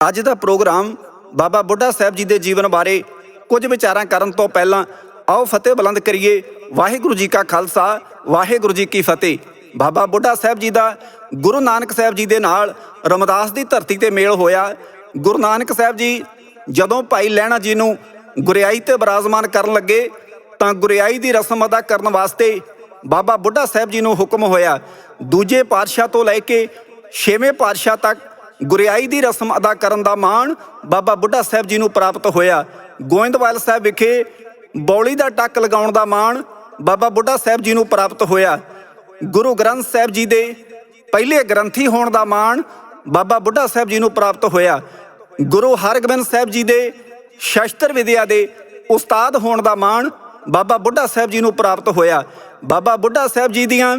ਅੱਜ ਦਾ ਪ੍ਰੋਗਰਾਮ ਬਾਬਾ ਬੁੱਢਾ ਸਾਹਿਬ ਜੀ ਦੇ ਜੀਵਨ ਬਾਰੇ ਕੁਝ ਵਿਚਾਰਾਂ ਕਰਨ ਤੋਂ ਪਹਿਲਾਂ ਆਓ ਫਤਿਹ ਬੁਲੰਦ ਕਰੀਏ। ਵਾਹਿਗੁਰੂ ਜੀ ਕਾ ਖਾਲਸਾ, ਵਾਹਿਗੁਰੂ ਜੀ ਕੀ ਫਤਿਹ। ਬਾਬਾ ਬੁੱਢਾ ਸਾਹਿਬ ਜੀ ਦਾ ਗੁਰੂ ਨਾਨਕ ਸਾਹਿਬ ਜੀ ਦੇ ਨਾਲ ਰਮਦਾਸ ਦੀ ਧਰਤੀ ਤੇ ਮੇਲ ਹੋਇਆ। ਗੁਰੂ ਨਾਨਕ ਸਾਹਿਬ ਜੀ ਜਦੋਂ ਭਾਈ ਲਹਿਣਾ ਜੀ ਨੂੰ ਗੁਰਿਆਈ ਤੇ ਬਰਾਜ਼ਮਾਨ ਕਰਨ ਲੱਗੇ, ਤਾਂ ਗੁਰਿਆਈ ਦੀ ਰਸਮ ਅਦਾ ਕਰਨ ਵਾਸਤੇ ਬਾਬਾ ਬੁੱਢਾ ਸਾਹਿਬ ਜੀ ਨੂੰ ਹੁਕਮ ਹੋਇਆ। ਦੂਜੇ ਪਾਤਸ਼ਾਹ ਤੋਂ ਲੈ ਕੇ ਛੇਵੇਂ ਪਾਤਸ਼ਾਹ ਤੱਕ ਗੁਰਿਆਈ ਦੀ ਰਸਮ ਅਦਾ ਕਰਨ ਦਾ ਮਾਣ ਬਾਬਾ ਬੁੱਢਾ ਸਾਹਿਬ ਜੀ ਨੂੰ ਪ੍ਰਾਪਤ ਹੋਇਆ। ਗੋਇੰਦਵਾਲ ਸਾਹਿਬ ਵਿਖੇ ਬੌਲੀ ਦਾ ਟੱਕ ਲਗਾਉਣ ਦਾ ਮਾਣ ਬਾਬਾ ਬੁੱਢਾ ਸਾਹਿਬ ਜੀ ਨੂੰ ਪ੍ਰਾਪਤ ਹੋਇਆ। ਗੁਰੂ ਗ੍ਰੰਥ ਸਾਹਿਬ ਜੀ ਦੇ ਪਹਿਲੇ ਗ੍ਰੰਥੀ ਹੋਣ ਦਾ ਮਾਣ ਬਾਬਾ ਬੁੱਢਾ ਸਾਹਿਬ ਜੀ ਨੂੰ ਪ੍ਰਾਪਤ ਹੋਇਆ। ਗੁਰੂ ਹਰਗੋਬਿੰਦ ਸਾਹਿਬ ਜੀ ਦੇ ਸ਼ਸਤਰ ਵਿਦਿਆ ਦੇ ਉਸਤਾਦ ਹੋਣ ਦਾ ਮਾਣ ਬਾਬਾ ਬੁੱਢਾ ਸਾਹਿਬ ਜੀ ਨੂੰ ਪ੍ਰਾਪਤ ਹੋਇਆ। ਬਾਬਾ ਬੁੱਢਾ ਸਾਹਿਬ ਜੀ ਦੀਆਂ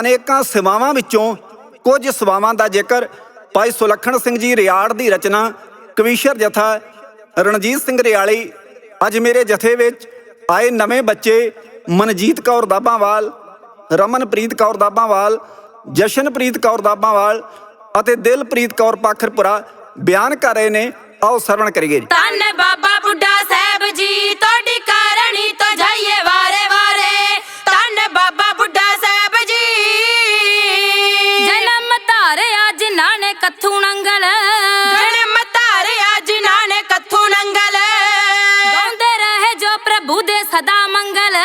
ਅਨੇਕਾਂ ਸੇਵਾਵਾਂ ਵਿੱਚੋਂ ਕੁਝ ਸੇਵਾਵਾਂ ਦਾ ਜ਼ਿਕਰ ਭਾਈ ਸੁਲੱਖਣ ਸਿੰਘ ਜੀ ਰਿਆੜ ਦੀ ਰਚਨਾ ਕਵੀਸ਼ਰ ਜਥਾ ਰਣਜੀਤ ਸਿੰਘ ਰਿਆਲੀ ਅੱਜ ਮੇਰੇ ਜਥੇ ਵਿੱਚ ਆਏ ਨਵੇਂ ਬੱਚੇ ਮਨਜੀਤ ਕੌਰ ਦਾਬਾਵਾਲ ਰਮਨਪ੍ਰੀਤ ਕੌਰ ਦਾਬਾਵਾਲ ਜਸ਼ਨਪ੍ਰੀਤ ਕੌਰ ਦਾਬਾਵਾਲ ਅਤੇ ਦਿਲਪ੍ਰੀਤ ਕੌਰ ਪਾਖਰਪੁਰਾ ਬਿਆਨ ਕਰ ਰਹੇ ਨੇ। ਆਓ ਸਰਵਣ ਕਰੀਏ ਧੰਨ ਬਾਬਾ ਬੁੱਢਾ ਸਾਹਿਬ। ਪ੍ਰਭੂ ਦੇ ਸਦਾ ਮੰਗਲ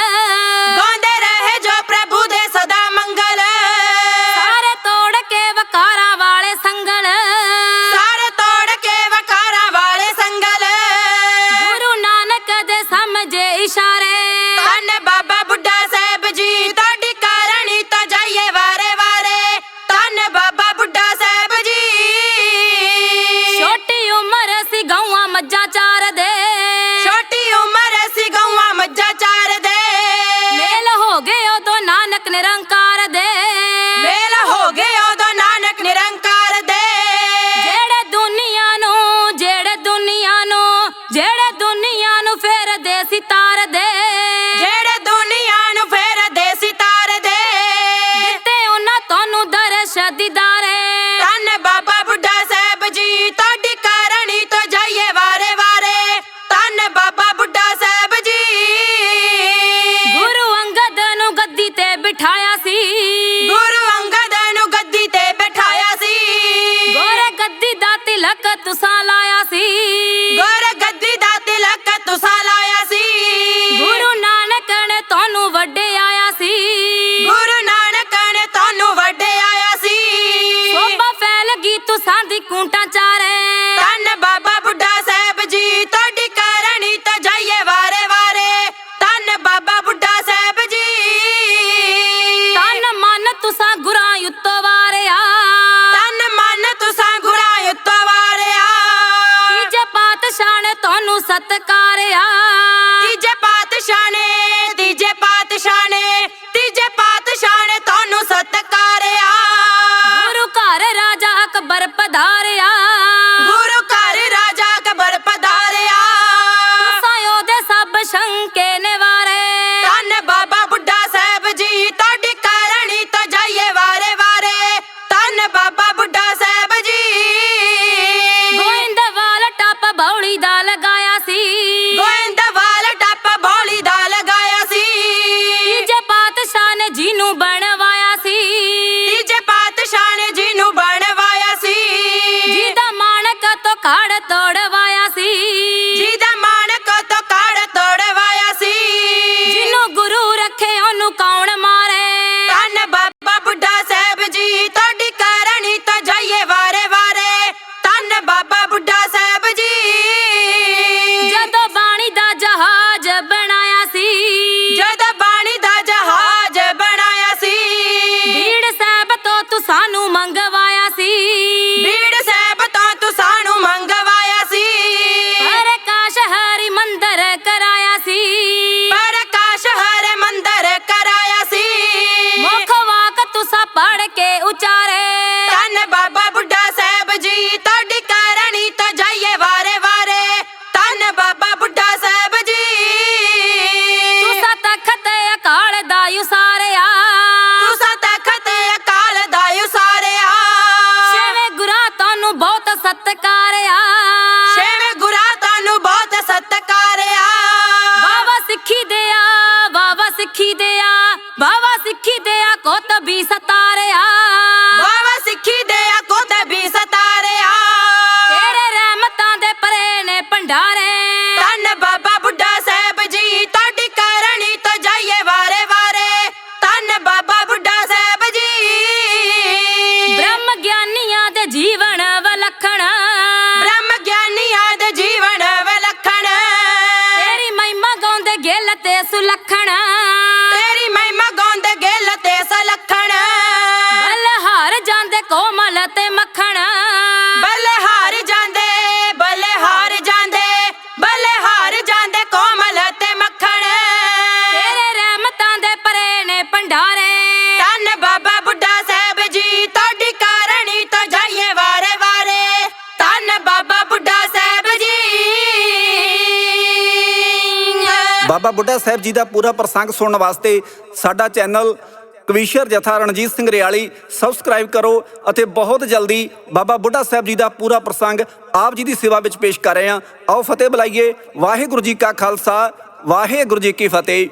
ਗਾਉਂਦੇ ਰਹੇ ਜੋ ਪ੍ਰਭੂ ਦੇ ਸਦਾ ਮੰਗਲ ਸਾਰੇ ਤੋੜ ਕੇ ਵਕਾਰਾਂ ਵਾਲੇ ਸੰਗਲ ਸਾਰੇ ਤੋੜ ਕੇ ਵਕਾਰਾਂ ਵਾਲੇ ਸੰਗਲ ਗੁਰੂ ਨਾਨਕ ਦੇ ਸਮਝੇ ਇਸ਼ਾਰੇ ਨਾਨਕ ਸਤਕਾਰਿਆ ਤੀਜੇ ਪਾਤਸ਼ਾਹ ਨੇ ਤੀਜੇ ਪਾਤਸ਼ਾਹ ਕਾੜ ਤੋੜਵਾਇਆ ਸੀ। ਜਿਹਦਾ ਬਾਬਾ ਬੁੱਢਾ ਸਾਹਿਬ ਜੀ ਦਾ ਪੂਰਾ ਪ੍ਰਸੰਗ ਸੁਣਨ ਵਾਸਤੇ ਸਾਡਾ ਚੈਨਲ ਕਵੀਸ਼ਰ ਜਥਾ ਰਣਜੀਤ ਸਿੰਘ ਰਿਆਲੀ ਸਬਸਕ੍ਰਾਈਬ ਕਰੋ ਅਤੇ ਬਹੁਤ ਜਲਦੀ ਬਾਬਾ ਬੁੱਢਾ ਸਾਹਿਬ ਜੀ ਦਾ ਪੂਰਾ ਪ੍ਰਸੰਗ ਆਪ ਜੀ ਦੀ ਸੇਵਾ ਵਿੱਚ ਪੇਸ਼ ਕਰ ਰਹੇ ਹਾਂ। ਆਓ ਫਤਿਹ ਬੁਲਾਈਏ। ਵਾਹਿਗੁਰੂ ਜੀ ਕਾ ਖਾਲਸਾ, ਵਾਹਿਗੁਰੂ ਜੀ ਕੀ ਫਤਿਹ।